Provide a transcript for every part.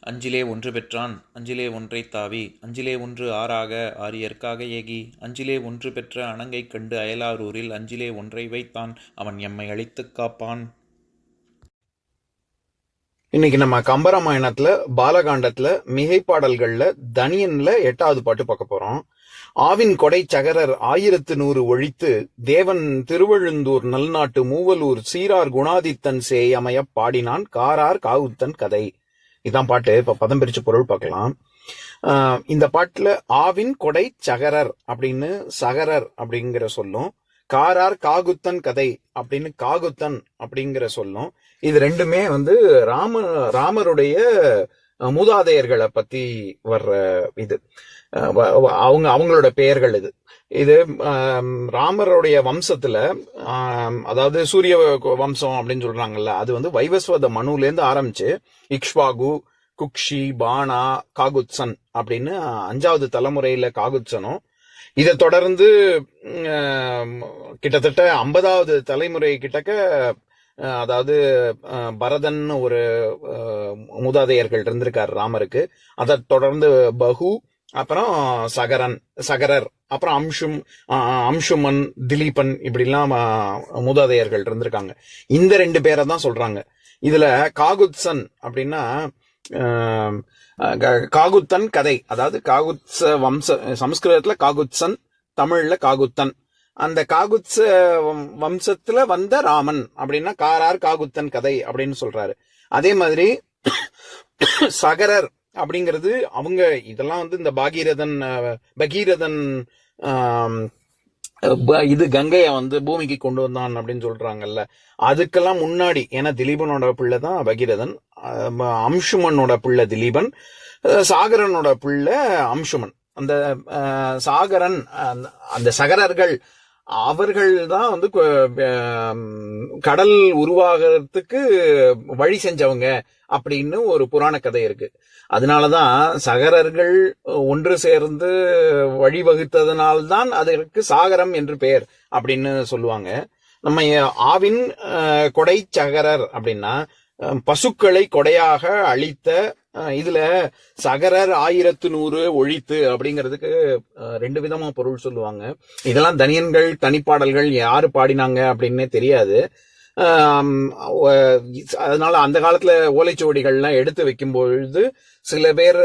அஞ்சிலே ஒன்று பெற்றான் அஞ்சிலே ஒன்றை தாவி அஞ்சிலே ஒன்று ஆறாக ஆரியர்க்காக ஏகி அஞ்சிலே ஒன்று பெற்ற அணங்கைக் கண்டு அயலாரூரில் அஞ்சிலே ஒன்றை வைத்தான் அவன் எம்மை அழித்துக் காப்பான். இன்னைக்கு நம்ம கம்பராமாயணத்துல பாலகாண்டத்துல மிகை பாடல்கள்ல தனியன்ல எட்டாவது பாட்டு பார்க்க போறோம். ஆவின் கொடை சகரர் ஆயிரத்து நூறு ஒழித்து தேவன் திருவழுந்தூர் நல்நாட்டு மூவலூர் சீரார் குணாதித்தன் சேயமைய பாடினான் காரார் காவுத்தன் கதை. இதான் பாட்டு. இப்ப பதம் பிரிச்சு பொருள் பார்க்கலாம். ஆஹ் இந்த பாட்டுல ஆவின் கொடை சகரர் அப்படின்னு சகரர் அப்படிங்கிற சொல்லும். காரார் காகுத்தன் கதை அப்படின்னு காகுத்தன் அப்படிங்கிற சொல்லும். இது ரெண்டுமே வந்து ராம ராமருடைய மூதாதையர்களை பத்தி வர்ற இது. அவங்க அவங்களோட பெயர்கள் இது. இது ராமருடைய வம்சத்துல அதாவது சூரிய வம்சம் அப்படின்னு சொல்றாங்கல்ல அது வந்து வைவஸ்வத மனுல இருந்து ஆரம்பிச்சு இக்ஷ்வாகு குக்ஷி பானா காகுத்சன் அப்படின்னு அஞ்சாவது தலைமுறையில காகுத்சனும் இதை தொடர்ந்து கிட்டத்தட்ட ஐம்பதாவது தலைமுறை கிட்டக்க அதாவது பரதன் ஒரு மூதாதையர்கள் இருந்திருக்காரு ராமருக்கு. அதை தொடர்ந்து பகு அப்புறம் சகரன் சகரர் அப்புறம் அம்ஷும் அம்ஷுமன் திலீபன் இப்படிலாம் மூதாதையர்கள் இருந்திருக்காங்க. இந்த ரெண்டு பேரை தான் சொல்றாங்க. இதுல காகுத்சன் அப்படின்னா க- காகுத்தன் கதை. அதாவது காகுத்ச வம்ச சமஸ்கிருதத்துல காகுத்சன் தமிழ்ல காகுத்தன். அந்த காகுத்ச வம்சத்துல வந்த ராமன் அப்படின்னா காரார் காகுத்தன் கதை அப்படின்னு சொல்றாரு. அதே மாதிரி சகரர் அப்படிங்கிறது அவங்க இதெல்லாம் வந்து இந்த பாகீரதன் பகீரதன் ப- இது கங்கையை வந்து பூமிக்கு கொண்டு வந்தான் அப்படின்னு சொல்றாங்கல்ல. அதுக்கெல்லாம் முன்னாடி ஏன்னா திலீபனோட பிள்ளை தான் பகீரதன் அம்சுமனோட பிள்ளை திலீபன் சாகரனோட பிள்ளை அம்சுமன் அந்த சாகரன் அந்த- அந்த சகரர்கள் அவர்கள் தான் வந்து கடல் உருவாகிறதுக்கு வழி செஞ்சவங்க அப்படின்னு ஒரு புராண கதை இருக்கு. அதனாலதான் சகரர்கள் ஒன்று சேர்ந்து வழிவகுத்ததனால்தான் அதற்கு சாகரம் என்று பெயர் அப்படின்னு சொல்லுவாங்க. நம்ம ஆவின் கொடை சகரர் அப்படின்னா பசுக்களை கொடையாக அழித்த இதுல சகரர் ஆயிரத்து நூறு ஒழித்து அப்படிங்கிறதுக்கு ரெண்டு விதமா பொருள் சொல்லுவாங்க. இதெல்லாம் தனியன்கள் தனிப்பாடல்கள் யாரு பாடினாங்க அப்படின்னே தெரியாது. அதனால அந்த காலத்துல ஓலைச்சுவடிகள்லாம் எடுத்து வைக்கும் பொழுது சில பேர்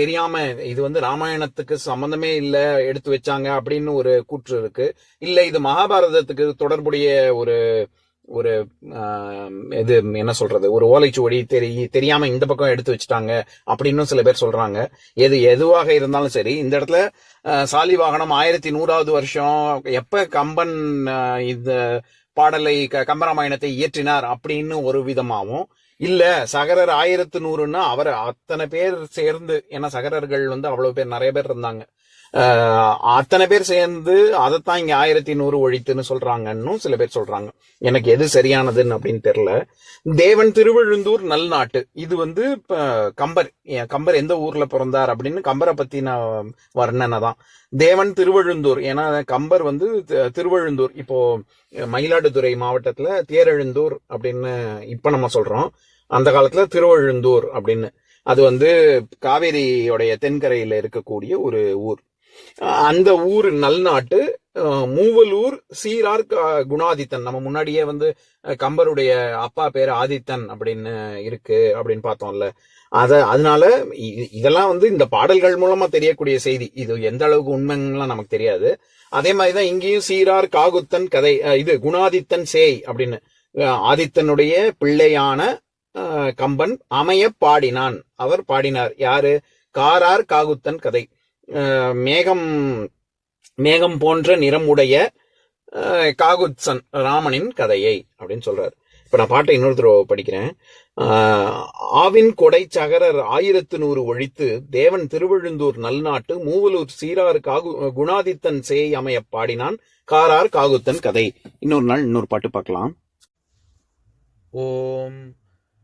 தெரியாம இது வந்து ராமாயணத்துக்கு சம்பந்தமே இல்லை எடுத்து வச்சாங்க அப்படின்னு ஒரு கூற்று இருக்கு. இல்ல இது மகாபாரதத்துக்கு தொடர்புடைய ஒரு ஒரு இது என்ன சொல்றது ஒரு ஓலைச்சுவடி தெரி தெரியாம இந்த பக்கம் எடுத்து வச்சுட்டாங்க அப்படின்னு சில பேர் சொல்றாங்க. எது எதுவாக இருந்தாலும் சரி இந்த இடத்துல சாலி வாகனம் ஆயிரத்தி நூறாவது வருஷம் எப்ப கம்பன் இந்த பாடலை க- கம்பராமாயணத்தை இயற்றினார் அப்படின்னு ஒரு விதமாகவும் இல்ல சகரர் ஆயிரத்து நூறுன்னா அவர் அத்தனை பேர் சேர்ந்து ஏன்னா சகரர்கள் வந்து அவ்வளவு பேர் நிறைய பேர் இருந்தாங்க. அத்தனை பேர் சேர்ந்து அதைத்தான் இங்க ஆயிரத்தி நூறு ஒழித்துன்னு சொல்றாங்கன்னு சில பேர் சொல்றாங்க. எனக்கு எது சரியானதுன்னு அப்படின்னு தெரியல. தேவன் திருவள்ளுந்தூர் நல் நாட்டு இது வந்து இப்ப கம்பர். கம்பர் எந்த ஊர்ல பிறந்தார் அப்படின்னு கம்பரை பத்தின வர்ணனை தான். தேவன் திருவழுந்தூர். ஏன்னா கம்பர் வந்து தி- இப்போ மயிலாடுதுறை மாவட்டத்துல தேரெழுந்தூர் அப்படின்னு இப்ப நம்ம சொல்றோம். அந்த காலத்துல திருவழுந்தூர் அப்படின்னு. அது வந்து காவேரியோடைய தென்கரையில இருக்கக்கூடிய ஒரு ஊர். அந்த ஊர் நல்நாட்டு மூவலூர் சீரார் குணாதித்தன். நம்ம முன்னாடியே வந்து கம்பருடைய அப்பா பேர் ஆதித்தன் அப்படின்னு இருக்கு அப்படின்னு பார்த்தோம்ல. அத அதனால இதெல்லாம் வந்து இந்த பாடல்கள் மூலமா தெரியக்கூடிய செய்தி. இது எந்த அளவுக்கு உண்மைங்கலாம் நமக்கு தெரியாது. அதே மாதிரிதான் இங்கேயும் சீரார் காகுத்தன் கதை இது குணாதித்தன் சேய் அப்படின்னு. ஆதித்தனுடைய பிள்ளையான அஹ், கம்பன் அமைய பாடினான். அவர் பாடினார். யாரு? காரார் காகுத்தன் கதை. மேகம் மேகம் போன்ற நிறமுடைய உடைய காகுத்சன் ராமனின் கதையை அப்படின்னு சொல்றாரு. இப்ப நான் பாட்டை இன்னொரு தடவை படிக்கிறேன். ஆவின் கொடை சகரர் ஆயிரத்து நூறு ஒழித்து தேவன் திருவழுந்தூர் நல்நாட்டு மூவலூர் சீரார் காகு குணாதித்தன் சேய் அமைய பாடினான் காரார் காகுத்தன் கதை. இன்னொரு நாள் இன்னொரு பாட்டு பார்க்கலாம். ஓம்